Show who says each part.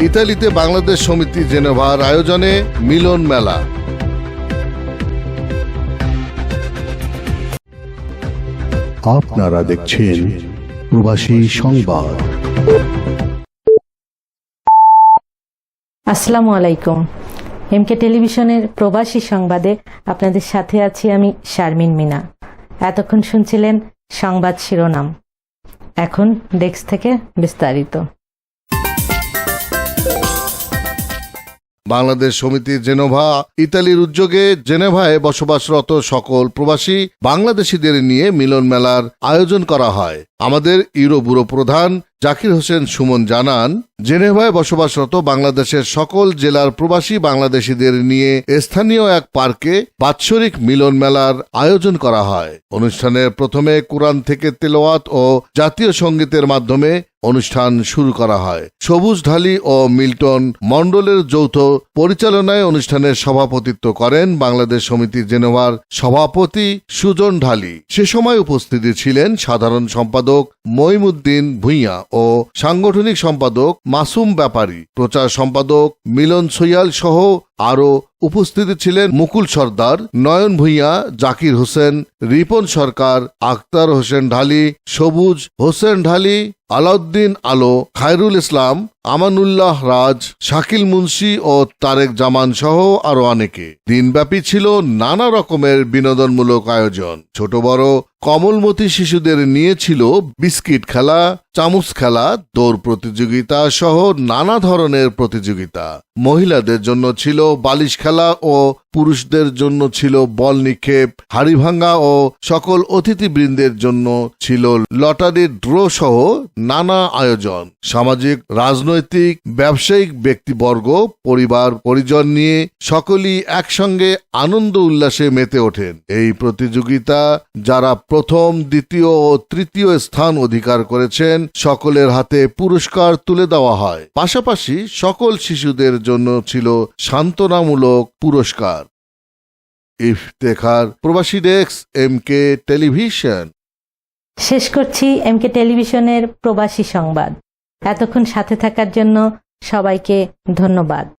Speaker 1: ইতালিতে বাংলাদেশ সমিতি জেনেভার আয়োজনে মিলন মেলা।
Speaker 2: আপনারা দেখছেন প্রবাসী সংবাদ।
Speaker 3: আসসালামু আলাইকুম। এমকে টেলিভিশনের প্রবাসী সংবাদে আপনাদের সাথে আছি আমি শারমিন মিনা। এতক্ষণ শুনছিলেন সংবাদ শিরোনাম। এখন ডেস্ক থেকে বিস্তারিত।
Speaker 1: বাংলাদেশ সমিতি জেনোভা, ইতালির উদ্যোগে জেনেভায় বসবাসরত সকল প্রবাসী বাংলাদেশিদের নিয়ে মিলন মেলার আয়োজন করা হয়। আমাদের ইউরো ব্যুরো প্রধান জাকির হোসেন সুমন জানান, জেনেভায় বসবাসরত বাংলাদেশের সকল জেলার প্রবাসী বাংলাদেশিদের নিয়ে স্থানীয় এক পার্কে বাৎসরিক মিলন মেলার আয়োজন করা হয়। অনুষ্ঠানের প্রথমে কোরআন থেকে তেলাওয়াত ও জাতীয় সঙ্গীতের মাধ্যমে অনুষ্ঠান শুরু করা হয়। সবুজ ঢালি ও মিল্টন মণ্ডলের যৌথ পরিচালনায় অনুষ্ঠানের সভাপতিত্ব করেন বাংলাদেশ সমিতি জেনেভার সভাপতি সুজন ঢালি। সে সময় উপস্থিতি ছিলেন সাধারণ সম্পাদক মইমুদ্দিন ভূঁইয়া ও সাংগঠনিক সম্পাদক মাসুম ব্যাপারী। প্রচার সম্পাদক মিলন সৈয়াল সহ আরও উপস্থিতি ছিলেন মুকুল সর্দার, নয়ন ভূঁইয়া, জাকির হোসেন, রিপন সরকার আক্তার হোসেন ঢালি, সবুজ হোসেন ঢালি, আলাউদ্দিন আলো, খায়রুল ইসলাম আমানুল্লাহ রাজ, শাকিল মুন্সি ও তারেক জামান সহ আরও অনেকে। দিনব্যাপী ছিল নানা রকমের বিনোদনমূলক আয়োজন। ছোট বড়, কমলমতি শিশুদের নিয়ে ছিল বিস্কিট খেলা, চামচ খেলা, দৌড় প্রতিযোগিতা সহ নানা ধরনের প্রতিযোগিতা। মহিলাদের জন্য ছিল বালিশ খেলা ও পুরুষদের জন্য ছিল বল নিক্ষেপ, হাড়িভাঙ্গা ও সকল অতিথিবৃন্দের জন্য ছিল লটারি ড্র সহ নানা আয়োজন। সামাজিক, রাজনৈতিক, ব্যবসায়িক ব্যক্তিবর্গ, পরিবার, পরিজন নিয়ে সকলেই একসঙ্গে আনন্দ উল্লাসে মেতে ওঠেন। এই প্রতিযোগিতা যারা প্রথম, দ্বিতীয় ও তৃতীয় স্থান অধিকার করেছেন, সকলের হাতে পুরস্কার তুলে দেওয়া হয়। পাশাপাশি সকল শিশুদের জন্য ছিল সান্ত্বনামূলক পুরস্কার। ইফতেখার। প্রবাসী ডেস্ক, এম কে টেলিভিশন।
Speaker 3: শেষ করছি এমকে টেলিভিশনের প্রবাসী সংবাদ। এতক্ষণ সাথে থাকার জন্য সবাইকে ধন্যবাদ।